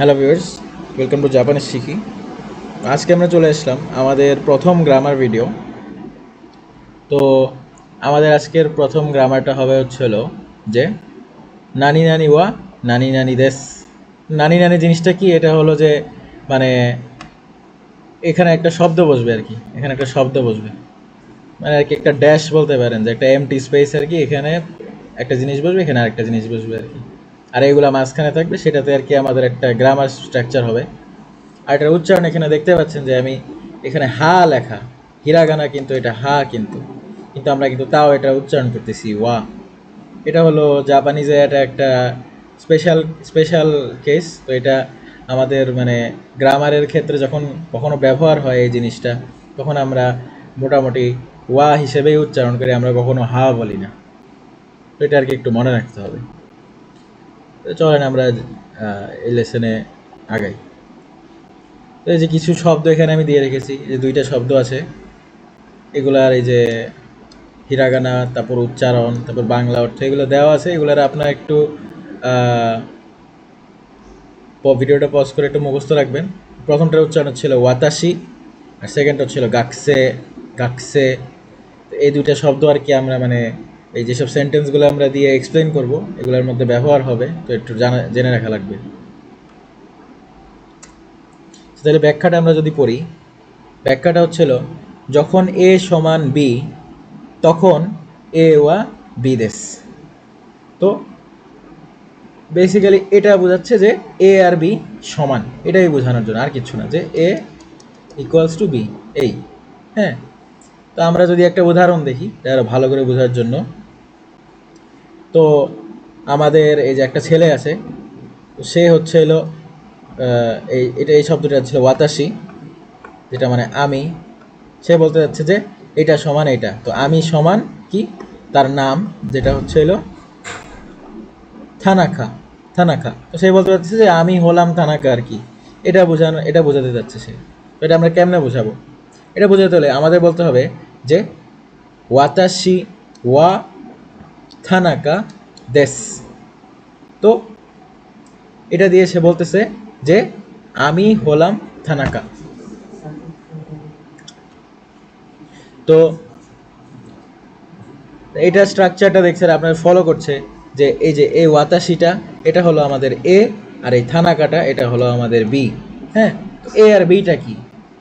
Hello viewers welcome to Japanese শিখি আজকে আমরা চলে আসলাম আমাদের প্রথম গ্রামার ভিডিও তো আমাদের আজকের প্রথম গ্রামারটা হবে হচ্ছিল যে, নানি নানি ওয়া নানি নানি দেশ। নানি নানি জিনিসটা কি? এটা হলো যে মানে এখানে একটা শব্দ বসবে আর কি। এখানে একটা শব্দ বসবে। মানে আর কি একটা ড্যাশ বলতে পারেন যে, একটা এমটি স্পেস আর কি এখানে একটা জিনিস বসবে, এখানে আরেকটা জিনিস বসবে আর কি। আর এগুলো মাঝখানে থাকবে, সেটাতে আর কি আমাদের একটা গ্রামার স্ট্রাকচার হবে। আর এটার উচ্চারণ এখানে দেখতে পাচ্ছেন যে আমি এখানে হা লেখা, হিরাগানা কিন্তু এটা হা কিন্তু কিন্তু আমরা কিন্তু তাও এটা উচ্চারণ করতেছি ওয়া। এটা হলো জাপানিজে এটা একটা স্পেশাল স্পেশাল কেস তো এটা আমাদের মানে গ্রামারের ক্ষেত্রে যখন কখনো ব্যবহার হয় এই জিনিসটা, তখন আমরা মোটামুটি ওয়া হিসেবেই উচ্চারণ করি, আমরা কখনো হা বলি না। তো এটা আর কি একটু মনে রাখতে হবে। চলেন আমরা এই লেসনে আগাই। তো এই যে কিছু শব্দ এখানে আমি দিয়ে রেখেছি যে দুইটা শব্দ আছে। এগুলার এই যে হিরাগানা, তারপর উচ্চারণ, তারপর বাংলা অর্থ, এগুলো দেওয়া আছে। এগুলার আপনার একটু ভিডিওটা পজ করে একটু মুখস্থ রাখবেন। প্রথমটার উচ্চারণ ছিল ওয়াতাশি আর সেকেন্ডটা ছিল গাকসে গাকসে। এই দুইটা শব্দ আর কি আমরা মানে এই যেসব সেন্টেন্সগুলো আমরা দিয়ে এক্সপ্লেন করব, এগুলোর মধ্যে ব্যবহার হবে, তো একটু জানা, জেনে রাখা লাগবে। তাহলে ব্যাখ্যাটা আমরা যদি পড়ি, ব্যাখ্যাটা হচ্ছিল যখন এ সমান বি, তখন এ ওয়া বি দেশ। তো বেসিক্যালি এটা বোঝাচ্ছে যে এ আর বি সমান, এটাই বোঝানোর জন্য, আর কিছু না, যে এ ইকুয়ালস টু বি এই হ্যাঁ? তো আমরা যদি একটা উদাহরণ দেখি, এটা ভালো করে বোঝার জন্য। তো আমাদের এই যে একটা ছেলে আছে, সে হচ্ছে হলো এই, এটা, এই শব্দটা ছিল ওয়াতাসি, যেটা মানে আমি। সে বলতে যাচ্ছে যে এটা সমান এটা। তো আমি সমান কি? তার নাম যেটা হচ্ছে হলো থানাখা থানাখা তো সে বলতে চাচ্ছে যে আমি হলাম থানাকা আর কি। এটা বোঝানো, এটা বোঝাতে যাচ্ছে সে। তো এটা আমরা কেমনে বোঝাবো? এটা বোঝাতে হলে আমাদের বলতে হবে যে ওয়াতাসি, ওয়া থানাকা দেশ তো এটা দিয়ে সে বলতেছে যে, আমি হলাম থানাকা তো এটা স্ট্রাকচারটা দেখছেন, আপনার ফলো করছে যে, এই যে এই ওয়াতাশিটা এটা হলো আমাদের এ আর এই থানাকাটা এটা হলো আমাদের বি হ্যাঁ? এ আর বিটা কি?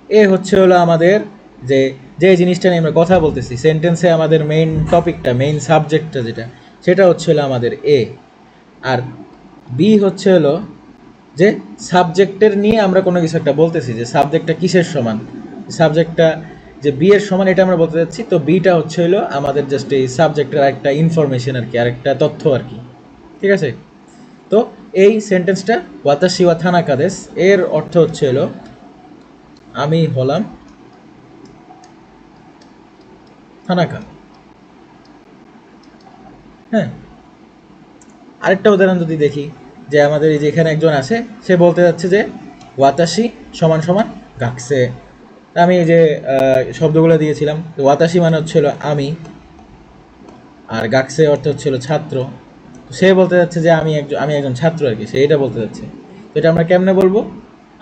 এ হচ্ছে হলো আমাদের যে যে জিনিসটা নিয়ে আমরা কথা বলতেছি সেন্টেন্সে আমাদের মেইন টপিকটা মেইন সাবজেক্টটা যেটা, সেটা হচ্ছে হলো আমাদের এ আর বি হচ্ছে হলো যে সাবজেক্টের নিয়ে আমরা কোনো কিছু একটা বলতেছি, যে সাবজেক্টটা কিসের সমান? সাবজেক্টটা যে বি এর সমান এটা আমরা বলতে যাচ্ছি, তো বিটা হচ্ছে হলো আমাদের জাস্ট এই সাবজেক্টের একটা ইনফরমেশন আর কি, আরেকটা তথ্য আর কি। ঠিক আছে? তো এই সেন্টেন্সটা ওয়াতাশি ওয়া থানা কাদেশ এর অর্থ হচ্ছে হলো, আমি হলাম থানাকা হ্যাঁ। আরেকটা উদাহরণ যদি দেখি, যে আমাদের এই যে এখানে একজন আছে, সে বলতে যাচ্ছে যে ওয়াতাশি সমান সমান গাকসে। আমি এই যে শব্দগুলো দিয়েছিলাম, তো ওয়াতাশি মানে হচ্ছিল আমি, আর গাকসে অর্থ হচ্ছিল ছাত্র। সে বলতে যাচ্ছে যে, আমি একজন আমি একজন ছাত্র আর কি। সে এটা বলতে যাচ্ছে। তো এটা আমরা কেমনে বলব?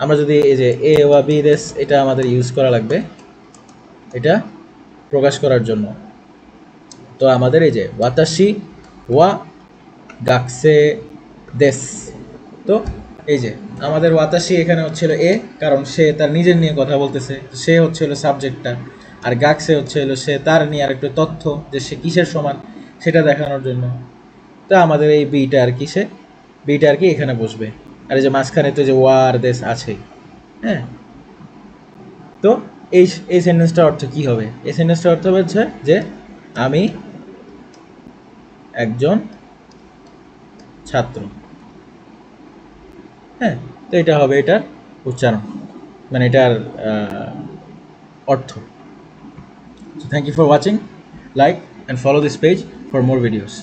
আমরা যদি এই যে, এ ওয়া বি দেশ এটা আমাদের ইউজ করা লাগবে। এটা প্রকাশ করার জন্য। তো আমাদের এই যে ওয়াতাশি ওয়া গাকসে দেশ তো এই যে, আমাদের ওয়াতাশি এখানে হচ্ছিল এ, কারণ সে তার নিজের নিয়ে কথা বলতেছে। সে হচ্ছিল সাবজেক্টটা, আর গাকসে হচ্ছিল সে তার নিয়ে আর একটু তথ্য যে সে কিসের সমান সেটা দেখানোর জন্য। তো আমাদের এই বিটা আর কি সে, বিটা আর কি এখানে বসবে। আর এই যে মাঝখানে তো যে ওয়ার দেশ আছে হ্যাঁ। তো এই এই সেন্টেন্সটার অর্থ কি হবে? এই সেন্টেন্সটার অর্থ হচ্ছে যে আমি একজন ছাত্র। হ্যাঁ তো এটা হবে এটার উচ্চারণ। মানে এটার অর্থ। Thank you for watching like and follow this page for more videos